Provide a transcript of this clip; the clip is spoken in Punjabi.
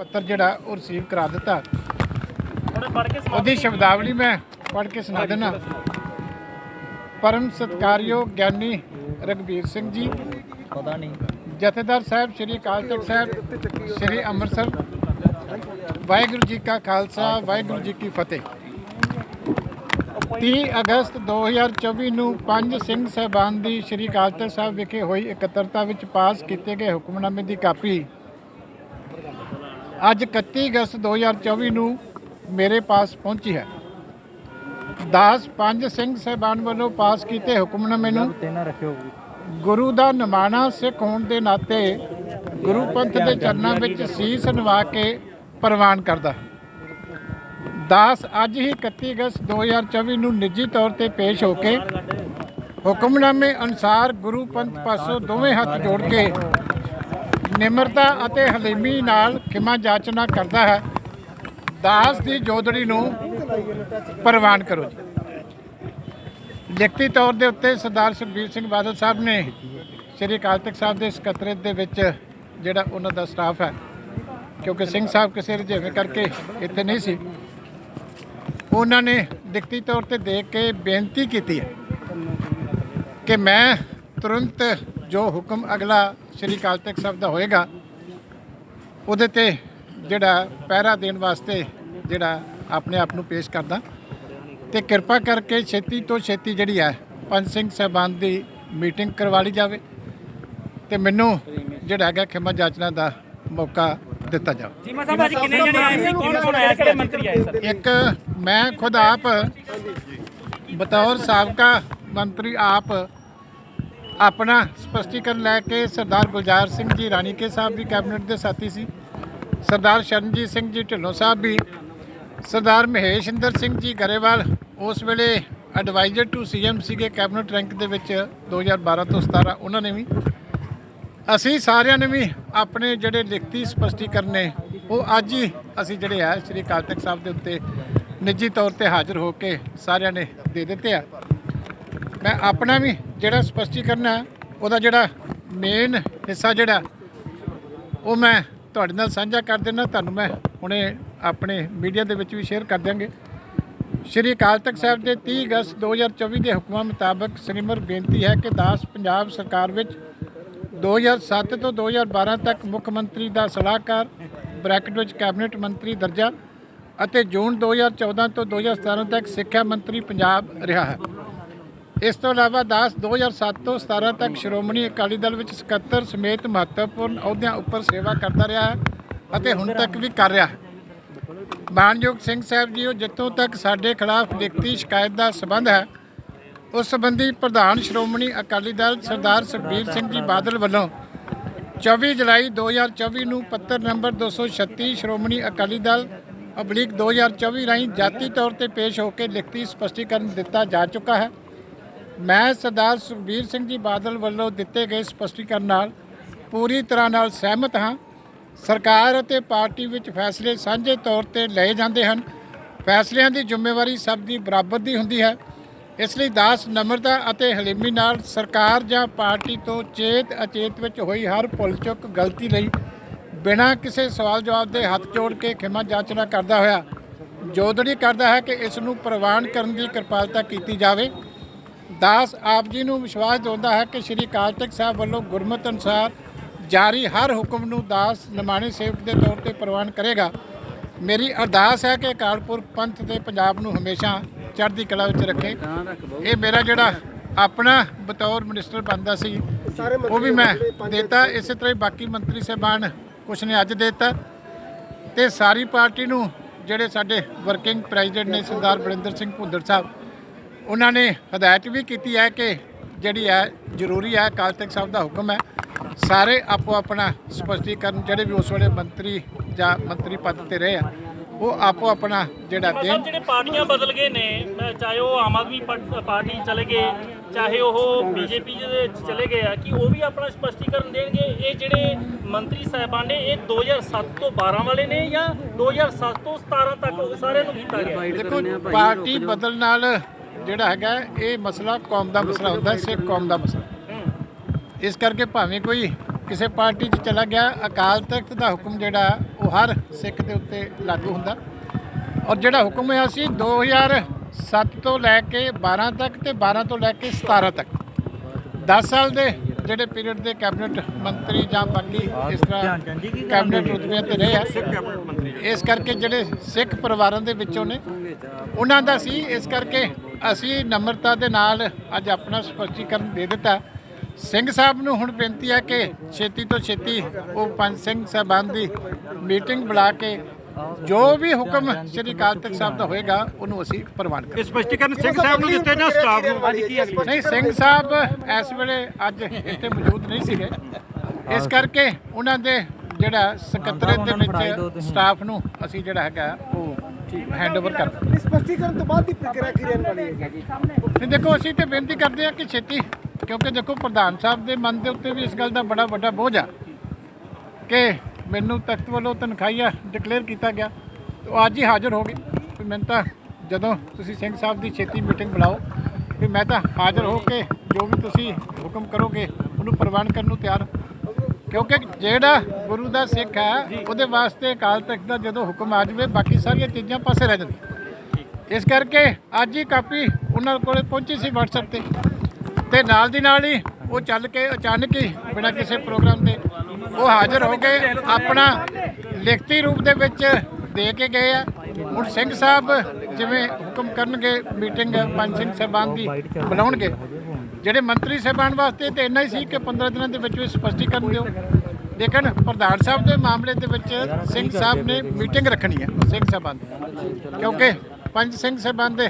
ਪੱਤਰ ਜਿਹੜਾ ਉਹ ਰਿਸੀਵ ਕਰਾ ਦਿੱਤਾ। ਉਹਦੀ ਸ਼ਬਦਾਵਲੀ ਮੈਂ ਪੜ੍ਹ ਕੇ ਸੁਣਾ ਦੇਣਾ ਪਰਮ ਸਤਕਾਰਯੋਗ ਗਿਆਨੀ ਰਗਵੀਰ ਸਿੰਘ ਜੀ। ਪਤਾ ਨਹੀਂ। ਜਥੇਦਾਰ ਸਾਹਿਬ ਸ੍ਰੀ ਅਕਾਲ ਤਖਤ ਸਾਹਿਬ ਸ੍ਰੀ ਅੰਮ੍ਰਿਤਸਰ। ਵਾਹਿਗੁਰੂ ਜੀ ਕਾ ਖਾਲਸਾ ਵਾਹਿਗੁਰੂ ਜੀ ਕੀ ਫਤਿਹ। 30 ਅਗਸਤ 2024 ਨੂੰ ਪੰਜ ਸਿੰਘ ਸਹਿਬਾਨ ਦੀ ਸ੍ਰੀ ਅਕਾਲ ਤਖਤ ਸਾਹਿਬ ਵਿਖੇ ਹੋਈ ਇਕੱਤਰਤਾ ਵਿੱਚ ਪਾਸ ਕੀਤੇ ਗਏ ਹੁਕਮਨਾਮੇ ਦੀ ਕਾਪੀ ਅੱਜ 31 ਅਗਸਤ 2024 ਨੂੰ ਮੇਰੇ ਪਾਸ ਪਹੁੰਚੀ ਹੈ। ਦਾਸ ਪੰਜ ਸਿੰਘ ਸਹਿਬਾਨ ਵੱਲੋਂ ਪਾਸ ਕੀਤੇ ਹੁਕਮਨਾਮੇ ਨੂੰ ਗੁਰੂ ਦਾ ਨਿਮਾਣਾ ਸਿੱਖ ਹੋਣ ਦੇ ਨਾਤੇ ਗੁਰੂ ਪੰਥ ਦੇ ਚਰਨਾਂ ਵਿੱਚ ਸੀਸ ਨਵਾ ਕੇ ਪ੍ਰਵਾਨ ਕਰਦਾ ਦਾਸ ਅੱਜ ਹੀ 31 ਅਗਸਤ 2024 ਨੂੰ ਨਿੱਜੀ ਤੌਰ ਤੇ ਪੇਸ਼ ਹੋ ਕੇ ਹੁਕਮਨਾਮੇ ਅਨੁਸਾਰ ਗੁਰੂ ਪੰਥ ਪਾਸੋਂ ਦੋਵੇਂ ਹੱਥ ਜੋੜ ਕੇ ਨਿਮਰਤਾ ਅਤੇ ਹਲੀਮੀ ਨਾਲ ਖਿਮਾ ਜਾਚਨਾ ਕਰਦਾ ਹੈ। ਦਾਸ ਦੀ ਜੋਦੜੀ ਨੂੰ ਪ੍ਰਵਾਨ ਕਰੋ ਜੀ। ਲਿਖਤੀ ਤੌਰ ਦੇ ਉੱਤੇ ਸਰਦਾਰ ਸੁਖਬੀਰ ਸਿੰਘ ਬਾਦਲ ਸਾਹਿਬ ਨੇ ਸ੍ਰੀ ਅਕਾਲ ਤਖਤ ਸਾਹਿਬ ਦੇ ਸਕੱਤਰੇਤ ਦੇ ਵਿੱਚ ਜਿਹੜਾ ਉਹਨਾਂ ਦਾ ਸਟਾਫ ਹੈ, ਕਿਉਂਕਿ ਸਿੰਘ ਸਾਹਿਬ ਕਿਸੇ ਰੁਝੇਵੇਂ ਕਰਕੇ ਇੱਥੇ ਨਹੀਂ ਸੀ, ਉਹਨਾਂ ਨੇ ਲਿਖਤੀ ਤੌਰ ਤੇ ਦੇਖ ਕੇ ਬੇਨਤੀ ਕੀਤੀ ਹੈ ਕਿ ਮੈਂ ਤੁਰੰਤ ਜੋ ਹੁਕਮ ਅਗਲਾ ਸ੍ਰੀ ਅਕਾਲ ਤਖਤ ਸਾਹਿਬ ਦਾ ਹੋਏਗਾ ਉਹਦੇ ਤੇ ਜਿਹੜਾ ਪਹਿਰਾ ਦੇਣ ਵਾਸਤੇ ਜਿਹੜਾ ਆਪਣੇ ਆਪ ਨੂੰ ਪੇਸ਼ ਕਰਦਾ। ਤੇ ਕਿਰਪਾ ਕਰਕੇ ਛੇਤੀ ਤੋਂ ਛੇਤੀ ਜਿਹੜੀ ਹੈ ਪੰਜ ਸਿੰਘ ਸਾਹਿਬਾਨ ਦੀ ਮੀਟਿੰਗ ਕਰਵਾ ਲਈ ਜਾਵੇ ਤੇ ਮੈਨੂੰ ਜਿਹੜਾ ਹੈਗਾ ਖਿਮਾ ਜਾਚਨਾ ਦਾ ਮੌਕਾ ਦਿੱਤਾ ਜਾਵੇ। ਚੀਮਾ ਸਾਹਿਬ ਅੱਜ ਕਿੰਨੇ ਜਣੇ ਆਏ ਸੀ? ਕੌਣ ਕੌਣ ਆਇਆ ਕਿਹੜੇ ਮੰਤਰੀ ਆਏ ਸਰ ਇੱਕ ਮੈਂ ਖੁਦ ਆਪ ਬਤੌਰ ਸਾਬਕਾ ਮੰਤਰੀ ਆਪ ਆਪਣਾ ਸਪਸ਼ਟੀਕਰਨ ਲੈ ਕੇ ਸਰਦਾਰ ਗੁਲਜ਼ਾਰ ਸਿੰਘ ਜੀ, ਰਾਣੀਕੇ ਸਾਹਿਬ ਵੀ ਕੈਬਨਿਟ ਦੇ ਸਾਥੀ ਸੀ। ਸਰਦਾਰ ਸ਼ਰਨਜੀਤ ਸਿੰਘ ਜੀ, ਢਿੱਲੋਂ ਸਾਹਿਬ ਵੀ। ਸਰਦਾਰ ਮਹੇਸ਼ ਇੰਦਰ ਸਿੰਘ ਜੀ ਗਰੇਵਾਲ, ਉਸ ਵੇਲੇ ਐਡਵਾਈਜ਼ਰ ਟੂ ਸੀਐਮ ਸੀਗੇ ਕੈਬਨਿਟ ਰੈਂਕ ਦੇ ਵਿੱਚ 2012 ਤੋਂ 17 ਉਹਨਾਂ ਨੇ ਵੀ। ਅਸੀਂ ਸਾਰਿਆਂ ਨੇ ਵੀ ਆਪਣੇ ਜਿਹੜੇ ਲਿਖਤੀ ਸਪਸ਼ਟੀਕਰਨ ਨੇ, ਉਹ ਅੱਜ ਹੀ ਅਸੀਂ ਜਿਹੜੇ ਆ, ਸ੍ਰੀ ਅਕਾਲ ਤਖਤ ਸਾਹਿਬ ਦੇ ਉੱਤੇ ਨਿੱਜੀ ਤੌਰ ਤੇ ਹਾਜ਼ਰ ਹੋ ਕੇ ਸਾਰਿਆਂ ਨੇ ਦੇ ਦਿੱਤੇ ਆ। ਮੈਂ ਆਪਣਾ ਵੀ ਜਿਹੜਾ ਸਪਸ਼ਟੀਕਰਨ ਹੈ, ਉਹਦਾ ਜਿਹੜਾ ਮੇਨ ਹਿੱਸਾ ਜਿਹੜਾ, ਉਹ ਮੈਂ ਤੁਹਾਡੇ ਨਾਲ ਸਾਂਝਾ ਕਰ ਦੇਣਾ ਤੁਹਾਨੂੰ ਮੈਂ ਹੁਣੇ ਆਪਣੇ ਮੀਡੀਆ ਦੇ ਵਿੱਚ ਵੀ ਸ਼ੇਅਰ ਕਰ ਦਿਆਂਗੇ। ਸ਼੍ਰੀ ਅਕਾਲ ਤਖਤ ਸਾਹਿਬ ਦੇ 30 ਅਗਸਤ 2024 ਦੇ ਹੁਕਮਾਂ ਮੁਤਾਬਕ ਸ੍ਰੀਮਰ ਬੇਨਤੀ ਹੈ ਕਿ ਦਾਸ ਪੰਜਾਬ ਸਰਕਾਰ ਵਿੱਚ 2007 ਤੋਂ 2012 ਤੱਕ ਮੁੱਖ ਮੰਤਰੀ ਦਾ ਸਲਾਹਕਾਰ, ਬ੍ਰੈਕਟ ਵਿੱਚ ਕੈਬਨਿਟ ਮੰਤਰੀ ਦਰਜਾ ਅਤੇ ਜੂਨ 2014 ਤੋਂ 2017 ਤੱਕ ਸਿੱਖਿਆ ਮੰਤਰੀ ਪੰਜਾਬ ਰਿਹਾ ਹੈ। ਇਸ ਤੋਂ ਇਲਾਵਾ ਦਾਸ 2007 ਤੋਂ 17 ਤੱਕ ਸ਼੍ਰੋਮਣੀ ਅਕਾਲੀ ਦਲ ਵਿੱਚ ਸਕੱਤਰ ਸਮੇਤ ਮਹੱਤਵਪੂਰਨ ਅਹੁਦਿਆਂ ਉੱਪਰ ਸੇਵਾ ਕਰਦਾ ਰਿਹਾ ਹੈ ਅਤੇ ਹੁਣ ਤੱਕ ਵੀ ਕਰ ਰਿਹਾ ਹੈ। ਮਾਨਯੋਗ ਸਿੰਘ ਸਾਹਿਬ ਜੀਓ, ਜਿੱਥੋਂ ਤੱਕ ਸਾਡੇ ਖਿਲਾਫ ਲਿਖਤੀ ਸ਼ਿਕਾਇਤ ਦਾ ਸਬੰਧ ਹੈ, ਉਸ ਸੰਬੰਧੀ ਪ੍ਰਧਾਨ ਸ਼੍ਰੋਮਣੀ ਅਕਾਲੀ ਦਲ ਸਰਦਾਰ ਸੁਖਬੀਰ ਸਿੰਘ ਜੀ ਬਾਦਲ ਵੱਲੋਂ 24 ਜੁਲਾਈ 2024 ਨੂੰ ਪੱਤਰ ਨੰਬਰ 236 ਸ਼੍ਰੋਮਣੀ ਅਕਾਲੀ ਦਲ ਅਬਲੀਕ 2024 ਰਾਹੀਂ ਜਾਤੀ ਤੌਰ ਤੇ ਪੇਸ਼ ਹੋ ਕੇ ਲਿਖਤੀ ਸਪਸ਼ਟੀਕਰਨ ਦਿੱਤਾ ਜਾ ਚੁੱਕਾ ਹੈ। ਮੈਂ ਸਰਦਾਰ ਸੁਖਬੀਰ ਸਿੰਘ ਜੀ ਬਾਦਲ ਵੱਲੋਂ ਦਿੱਤੇ ਗਏ ਸਪਸ਼ਟੀਕਰਨ ਨਾਲ ਪੂਰੀ ਤਰ੍ਹਾਂ ਨਾਲ ਸਹਿਮਤ ਹਾਂ। ਸਰਕਾਰ ਅਤੇ ਪਾਰਟੀ ਵਿੱਚ ਫੈਸਲੇ ਸਾਂਝੇ ਤੌਰ ਤੇ ਲਏ ਜਾਂਦੇ ਹਨ। ਫੈਸਲਿਆਂ ਦੀ ਜ਼ਿੰਮੇਵਾਰੀ ਸਭ ਦੀ ਬਰਾਬਰ ਦੀ ਹੁੰਦੀ ਹੈ। ਇਸ ਲਈ ਦਾਸ ਨਮਰਤਾ ਅਤੇ ਹਲੀਮੀ ਨਾਲ ਸਰਕਾਰ ਜਾਂ ਪਾਰਟੀ ਤੋਂ ਚੇਤ ਅਚੇਤ ਵਿੱਚ ਹੋਈ ਹਰ ਭੁੱਲ ਚੁੱਕ ਗਲਤੀ ਲਈ ਬਿਨਾਂ ਕਿਸੇ ਸਵਾਲ ਜਵਾਬ ਦੇ ਹੱਥ ਜੋੜ ਕੇ ਖਿਮਾ ਜਾਚਨਾ ਕਰਦਾ ਹੋਇਆ ਜੋਦੜੀ ਕਰਦਾ ਹੈ ਕਿ ਇਸ ਨੂੰ ਪ੍ਰਵਾਨ ਕਰਨ ਦੀ ਕਿਰਪਾਲਤਾ ਕੀਤੀ ਜਾਵੇ। ਦਾਸ ਆਪ ਜੀ ਨੂੰ ਵਿਸ਼ਵਾਸ ਦਿਵਾਉਂਦਾ ਹੈ ਕਿ ਸ੍ਰੀ ਅਕਾਲ ਤਖਤ ਸਾਹਿਬ ਵੱਲੋਂ ਗੁਰਮਤਿ ਅਨੁਸਾਰ ਜਾਰੀ ਹਰ ਹੁਕਮ ਨੂੰ ਦਾਸ ਨਿਮਾਣੇ ਸੇਵਕ ਦੇ ਤੌਰ ਤੇ ਪ੍ਰਵਾਨ ਕਰੇਗਾ। ਮੇਰੀ ਅਰਦਾਸ ਹੈ ਕਿ ਅਕਾਲਪੁਰ ਪੰਥ ਤੇ ਪੰਜਾਬ ਨੂੰ ਹਮੇਸ਼ਾ ਚੜ੍ਹਦੀ ਕਲਾ ਵਿੱਚ ਰੱਖੇ। ਇਹ ਮੇਰਾ ਜਿਹੜਾ ਆਪਣਾ ਬਤੌਰ ਮਿਨਿਸਟਰ ਬਣਦਾ ਸੀ, ਉਹ ਵੀ ਮੈਂ ਦੇਤਾ। ਇਸੇ ਤਰ੍ਹਾਂ ਹੀ ਬਾਕੀ ਮੰਤਰੀ ਸਾਹਿਬਾਨ ਕੁਛ ਨੇ ਅੱਜ ਦੇਤਾ। ਤੇ ਸਾਰੀ ਪਾਰਟੀ ਨੂੰ ਜਿਹੜੇ ਸਾਡੇ ਵਰਕਿੰਗ ਪ੍ਰੈਜ਼ੀਡੈਂਟ ਨੇ ਸਰਦਾਰ ਬਰਿੰਦਰ ਸਿੰਘ ਭੁੰਦਰ ਸਾਹਿਬ ਉਹਨਾਂ ਨੇ ਹਦਾਇਤ ਵੀ ਕੀਤੀ ਹੈ ਕਿ ਜਿਹੜੀ ਹੈ ਜ਼ਰੂਰੀ ਹੈ ਅਕਾਲ ਤਖਤ ਸਾਹਿਬ ਦਾ ਹੁਕਮ ਹੈ। ਸਾਰੇ ਆਪੋ ਆਪਣਾ ਸਪਸ਼ਟੀਕਰਨ ਜਿਹੜੇ ਵੀ ਉਸ ਵੇਲੇ ਮੰਤਰੀ ਜਾਂ ਮੰਤਰੀ ਪਦ ਤੇ ਰਹੇ ਆ ਉਹ ਆਪੋ ਆਪਣਾ ਜਿਹੜਾ ਦੇਣ ਜਿਹੜੇ ਪਾਰਟੀਆਂ ਬਦਲ ਗਏ ਨੇ ਚਾਹੇ ਉਹ ਆਮ ਆਦਮੀ ਪਾਰਟੀ ਚਲੇ ਗਏ ਚਾਹੇ ਉਹ ਬੀਜੇਪੀ ਦੇ ਚਲੇ ਗਏ ਆ ਕਿ ਉਹ ਵੀ ਆਪਣਾ ਸਪਸ਼ਟੀਕਰਨ ਦੇਣਗੇ? ਇਹ ਜਿਹੜੇ ਮੰਤਰੀ ਸਾਹਿਬਾਨ ਨੇ ਇਹ 2007 ਤੋਂ 12 ਵਾਲੇ ਨੇ ਜਾਂ 2007 ਤੋਂ 17 ਤੱਕ ਸਾਰਿਆਂ ਨੂੰ ਕੀਤਾ ਗਿਆ? ਦੇਖੋ ਪਾਰਟੀ ਬਦਲ ਨਾਲ ਜਿਹੜਾ ਹੈਗਾ, ਇਹ ਮਸਲਾ ਕੌਮ ਦਾ ਮਸਲਾ ਹੁੰਦਾ, ਸਿੱਖ ਕੌਮ ਦਾ ਮਸਲਾ। ਇਸ ਕਰਕੇ ਭਾਵੇਂ ਕੋਈ ਕਿਸੇ ਪਾਰਟੀ 'ਚ ਚਲਾ ਗਿਆ, ਅਕਾਲ ਤਖਤ ਦਾ ਹੁਕਮ ਜਿਹੜਾ, ਉਹ ਹਰ ਸਿੱਖ ਦੇ ਉੱਤੇ ਲਾਗੂ ਹੁੰਦਾ। ਔਰ ਜਿਹੜਾ ਹੁਕਮ ਹੋਇਆ ਸੀ 2007 ਤੋਂ ਲੈ ਕੇ 12 ਤੱਕ ਤੇ 12 ਤੋਂ ਲੈ ਕੇ 17 ਤੱਕ। 10 ਸਾਲ ਦੇ ਜਿਹੜੇ ਪੀਰੀਅਡ ਦੇ ਕੈਬਨਿਟ ਮੰਤਰੀ ਜਾਂ ਬਾਕੀ ਇਸ ਤਰ੍ਹਾਂ ਕੈਬਨਿਟ ਰੁਤਬਿਆਂ ਤੇ ਰਹੇ ਆ। ਇਸ ਕਰਕੇ ਜਿਹੜੇ ਸਿੱਖ ਪਰਿਵਾਰਾਂ ਦੇ ਵਿੱਚੋਂ ਨੇ, ਉਹਨਾਂ ਦਾ ਸੀ। ਇਸ ਕਰਕੇ ਅਸੀਂ ਨਮਰਤਾ ਦੇ ਨਾਲ ਅੱਜ ਆਪਣਾ ਸਪਸ਼ਟੀਕਰਨ ਦੇ ਦਿੱਤਾ। ਸਿੰਘ ਸਾਹਿਬ ਨੂੰ ਹੁਣ ਬੇਨਤੀ ਹੈ ਕਿ ਛੇਤੀ ਤੋਂ ਛੇਤੀ ਉਹ ਪੰਜ ਸਿੰਘ ਸਾਹਿਬਾਨ ਦੀ ਮੀਟਿੰਗ ਬੁਲਾ ਕੇ ਜੋ ਵੀ ਹੁਕਮ ਸ੍ਰੀ ਅਕਾਲ ਤਖਤ ਸਾਹਿਬ ਦਾ ਹੋਏਗਾ ਉਹਨੂੰ ਅਸੀਂ ਪ੍ਰਵਾਨ ਕਰਾਂਗੇ। ਸਪਸ਼ਟੀਕਰਨ ਸਿੰਘ ਸਾਹਿਬ ਨੂੰ ਦਿੱਤੇ ਜਾਂ ਸਟਾਫ ਨੂੰ? ਅੱਜ ਕੀ ਨਹੀਂ ਸਿੰਘ ਸਾਹਿਬ ਇਸ ਵੇਲੇ ਅੱਜ ਇੱਥੇ ਮੌਜੂਦ ਨਹੀਂ ਸੀਗੇ। ਇਸ ਕਰਕੇ ਉਹਨਾਂ ਦੇ ਜਿਹੜਾ ਸਕੱਤਰੇਤ ਦੇ ਵਿੱਚ ਸਟਾਫ ਨੂੰ ਅਸੀਂ ਜਿਹੜਾ ਹੈਗਾ ਉਹ ਹੈਂਡਓਵਰ ਕਰ ਦਿੱਤਾ। ਸਪਸ਼ਟੀਕਰਨ ਤੋਂ ਬਾਅਦ ਦੀ ਪ੍ਰਕਿਰਿਆ ਕੀ ਰਹਿਣ ਵਾਲੀ ਹੈ? ਜੀ ਨਹੀਂ ਦੇਖੋ ਅਸੀਂ ਤੇ ਬੇਨਤੀ ਕਰਦੇ ਹਾਂ ਕਿ ਛੇਤੀ ਕਿਉਂਕਿ ਦੇਖੋ ਪ੍ਰਧਾਨ ਸਾਹਿਬ ਦੇ ਮਨ ਦੇ ਉੱਤੇ ਵੀ ਇਸ ਗੱਲ ਦਾ ਬੜਾ ਵੱਡਾ ਬੋਝ ਆ ਕਿ ਮੈਨੂੰ ਤਖਤ ਵੱਲੋਂ ਤਨਖਾਹੀਆ ਡਿਕਲੇਅਰ ਕੀਤਾ ਗਿਆ। ਤੇ ਅੱਜ ਹੀ ਹਾਜ਼ਰ ਹੋ ਗਏ। ਮੈਨੂੰ ਤਾਂ ਜਦੋਂ ਤੁਸੀਂ ਸਿੰਘ ਸਾਹਿਬ ਦੀ ਛੇਤੀ ਮੀਟਿੰਗ ਬੁਲਾਓ ਵੀ ਮੈਂ ਤਾਂ ਹਾਜ਼ਰ ਹੋ ਕੇ ਜੋ ਵੀ ਤੁਸੀਂ ਹੁਕਮ ਕਰੋਗੇ ਉਹਨੂੰ ਪ੍ਰਵਾਨ ਕਰਨ ਨੂੰ ਤਿਆਰ। ਕਿਉਂਕਿ ਜਿਹੜਾ ਗੁਰੂ ਦਾ ਸਿੱਖ ਹੈ, ਉਹਦੇ ਵਾਸਤੇ ਅਕਾਲ ਤਖਤ ਦਾ ਜਦੋਂ ਹੁਕਮ ਆ ਜਾਵੇ, ਬਾਕੀ ਸਾਰੀਆਂ ਚੀਜ਼ਾਂ ਪਾਸੇ ਰਹਿ ਜਾਂਦੀਆਂ। ਇਸ ਕਰਕੇ ਅੱਜ ਹੀ ਕਾਪੀ ਉਹਨਾਂ ਕੋਲੇ ਪਹੁੰਚੀ ਸੀ WhatsApp ਤੇ। ਤੇ ਨਾਲ ਦੀ ਨਾਲ ਹੀ ਉਹ ਚੱਲ ਕੇ ਅਚਾਨਕ ਹੀ ਬਿਨਾਂ ਕਿਸੇ ਪ੍ਰੋਗਰਾਮ ਦੇ ਉਹ ਹਾਜ਼ਰ ਹੋ ਕੇ ਆਪਣਾ ਲਿਖਤੀ ਰੂਪ ਦੇ ਵਿੱਚ ਦੇ ਕੇ ਗਏ ਆ। ਹੁਣ ਸਿੰਘ ਸਾਹਿਬ ਜਿਵੇਂ ਹੁਕਮ ਕਰਨਗੇ, ਮੀਟਿੰਗ ਪੰਜ ਸਿੰਘ ਸਾਹਿਬਾਨ ਦੀ ਬੁਲਾਉਣਗੇ। ਜਿਹੜੇ ਮੰਤਰੀ ਸਾਹਿਬਾਨ ਵਾਸਤੇ ਤੇ ਇੰਨਾ ਹੀ ਸੀ ਕਿ 15 ਦਿਨਾਂ ਦੇ ਵਿੱਚ ਵੀ ਸਪਸ਼ਟੀਕਰਨ ਦਿਓ। ਲੇਕਿਨ ਪ੍ਰਧਾਨ ਸਾਹਿਬ ਦੇ ਮਾਮਲੇ ਦੇ ਵਿੱਚ ਸਿੰਘ ਸਾਹਿਬ ਨੇ ਮੀਟਿੰਗ ਰੱਖਣੀ ਹੈ, ਸਿੰਘ ਸਾਹਿਬਾਨ ਕਿਉਂਕਿ ਪੰਜ ਸਿੰਘ ਸਾਹਿਬਾਨ ਦੇ